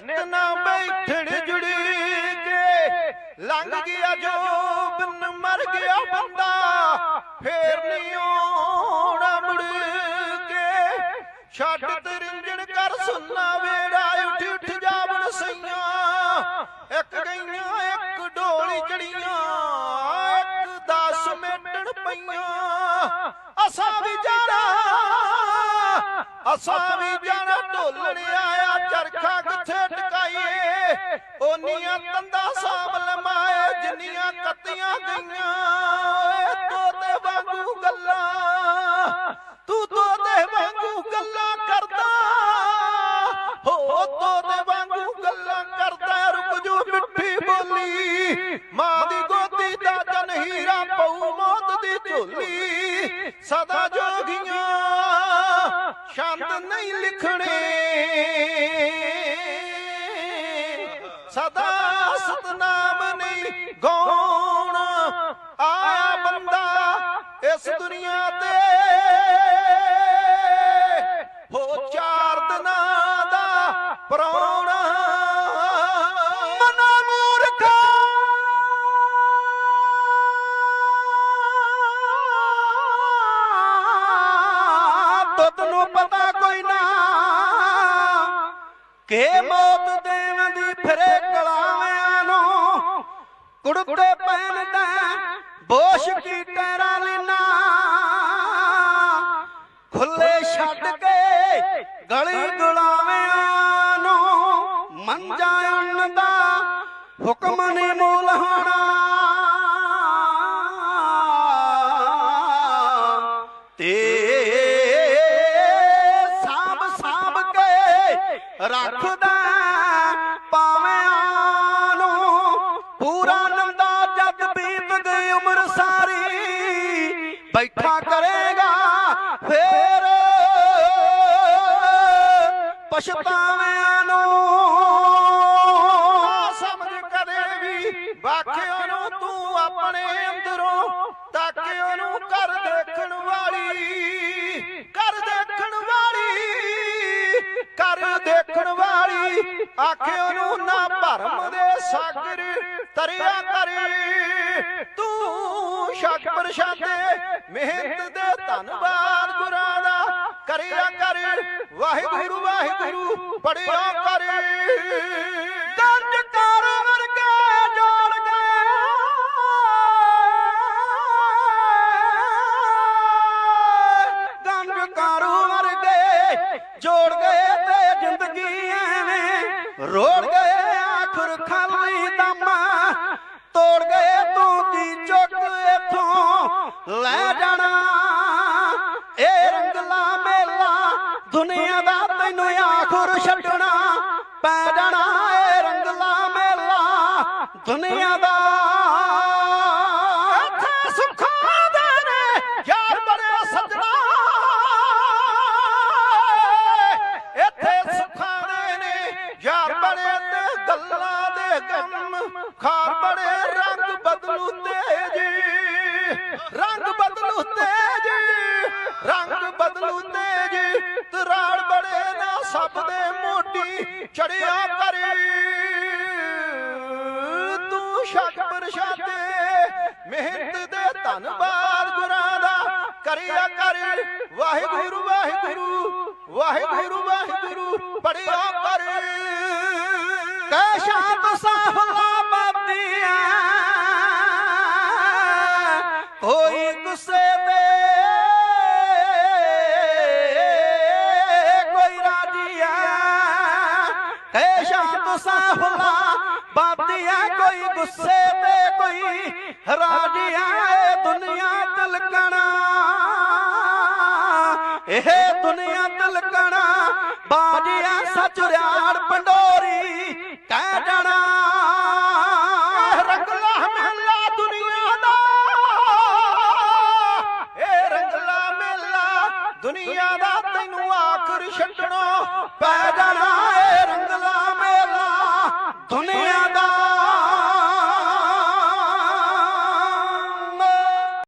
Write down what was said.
ਨਿਤ ਨਾ ਜੁੜੀ ਕੇ ਲੰਘ ਗਿਆ ਜੋ ਬਿਨ ਮਰ ਗਿਆ ਬੰਦਾ। ਫੇਰ ਨਹੀਂ ਆਉਣਾ ਮੁੜ ਕੇ। ਛੱਡ ਤੇ ਰਿੰਜਣ ਕਰ ਸੁਨਾ ਵੇੜਾ ਉੱਠ ਉੱਠ ਜਾਵਣ ਸਈਆਂ। ਇੱਕ ਗਈਆਂ ਇੱਕ ਡੋਲੀ ਚੜੀਆਂ। ਇੱਕ ਦਸ ਮੇਟਣ ਪਈਆਂ। ਅਸਾਂ ਵਿਚਾਰਾ ਅਸਾਂ ਵੀ ਜਾਣਾ ਢੋਲਣ ਆਇਆ, ਚਰਖਾ ਕਿੱਥੇ ਟਕਾਈਏ? ਓਨੀਆਂ ਤੰਦਾ ਸਾਂਭ ਲਮਾਏ, ਜਿੰਨੀਆਂ ਕੱਤੀਆਂ ਗਈਆਂ। ਓਏ, ਤੋਤੇ ਵਾਂਗੂ ਗੱਲਾਂ। ਤੂੰ ਤੋਤੇ ਵਾਂਗੂ ਗੱਲਾਂ ਕਰਦਾ। ਹੋ, ਤੋਤੇ ਵਾਂਗੂ ਗੱਲਾਂ ਕਰਦਾ। ਰੁਕ ਜੂ ਮਿੱਠੀ ਬੋਲੀ। ਮਾਂ ਦੀ ਗੋਦੀ ਦਾ ਜਨ ਹੀਰਾ ਪਊ, ਮੌਤ ਦੀ ਝੋਲੀ। ਸਦਾ ਜੋਗੀਆਂ। ਸ਼ੰਦ ਨਹੀਂ ਲਿਖਣੇ। ਸਦਾ ਸਤਨਾਮ ਨਹੀਂ ਗਾਉਣ। ਆਇਆ ਬੰਦਾ ਇਸ ਦੁਨੀਆ ਤੇ। ਹੋ ਚਾਰ ਦਿਨਾਂ ਦਾ ਪ੍ਰਾਹੁਣਾ ਨੂੰ ਪਤਾ ਕੋਈ ਨਾ ਕਿ ਮੌਤ ਦੇਵੰਦੀ ਫਿਰੇ ਕਲਾਵਿਆਂ ਨੂੰ ਕੁੜਤੇ ਪਹਿਨਦਾ ਬੋਸ਼ ਕੀ ਟੈਰਾ ਲੈਣਾ ਖੁੱਲੇ ਛੱਡ ਕੇ ਗਲੀ ਗੁਲਾਵਿਆਂ ਨੂੰ ਮੰਜਾ ਅੰਨ ਦਾ ਹੁਕਮ ਨੇ ਮੂਲ ਰੱਖਦਾ ਪਾਵਿਆਂ ਨੂੰ ਪੂਰਾ ਨੰਦਾ ਜਦ ਬੀਤ ਗਈ ਉਮਰ ਸਾਰੀ ਬੈਠਾ ਕਰੇਗਾ ਫੇਰ ਪਛਤਾਵਿਆਂ ਆਖਿਓ ਨੂੰ ਨਾ ਭਰਮ ਦੇ ਸਾਗਰ, ਤਰਿਆ ਕਰੀ। ਤੂੰ ਸ਼ਕ ਪ੍ਰਸ਼ਾਦੇ, ਮਿਹਨਤ ਦੇ ਧੰਨਵਾਦ ਗੁਰਾਂ ਦਾ ਕਰਿਆ ਕਰ। ਵਾਹਿਗੁਰੂ ਵਾਹਿਗੁਰੂ, ਪੜਿਆ ਕਰ। ਗੰਜ ਕਰ ਵਰਗੇ ਜੋੜ ਗਏ। ਗੰਜ ਕਰ ਵਰਗੇ ਜੋੜ ਗਏ ਤੇ ਜ਼ਿੰਦਗੀ ਰੋੜ ਗਏ ਆਖਰ ਖਾਲੀ ਦਮ, ਤੋੜ ਗਏ ਤੂੰ ਕੀ ਚੁੱਕ ਇਥੋਂ? ਲੈ ਜਾਣਾ, ਇਹ ਰੰਗਲਾ ਮੇਲਾ, ਦੁਨੀਆ ਦਾ ਤੈਨੂੰ ਆਖਰ ਛੱਡਣਾ। ਪੈ ਜਾਣਾ ਇਹ ਰੰਗਲਾ ਮੇਲਾ, ਦੁਨੀਆ ਦਾ ਰੰਗ ਬਦਲੂ ਤੇਜ ਰੰਗ ਬਦਲੂ ਤੇਜ ਤਰਾੜ ਬੜੇ ਨਾ ਸਭ ਦੇ ਮੋਢੀ ਚੜਿਆ ਕਰ। ਤੂੰ ਸ਼ੱਕ ਪਰਸ਼ਾਦੇ ਮਿਹਨਤ ਦੇ ਧੰਨਵਾਦ ਗੁਰਾਂ ਦਾ ਕਰਿਆ ਕਰ। ਵਾਹਿਗੁਰੂ ਵਾਹਿਗੁਰੂ ਵਾਹਿਗੁਰੂ ਵਾਹਿਗੁਰੂ, ਪੜਿਆ ਕਰ। ਕੈ ਸ਼ਾਂਤ ਸਾਫਲਾ ਬਾਤੀਆਂ ਐ ਸ਼ਾਮ ਤੁਸਾਂ ਹੁਲਾ ਬਾਬਦਿਆ ਕੋਈ ਗੁੱਸੇ ਤੇ ਕੋਈ ਰਾਜਿਆ ਏ ਦੁਨੀਆ ਤਲਕਣਾ। ਇਹ ਦੁਨੀਆ ਤਲਕਣਾ। ਬਾਜਿਆ ਸੱਚ ਰਿਆੜ ਪੰਡੋਰੀ ਕਹਿ ਜਾਣਾ। ਰੰਗਲਾ ਮਹਿਲਾ ਦੁਨੀਆ ਦਾ। ਇਹ ਰੰਗਲਾ ਮਹਿਲਾ ਦੁਨੀਆ ਦਾ। ਤੈਨੂੰ ਆਖਰ ਛੱਡਣਾ ਪੈ ਜਾਣਾ।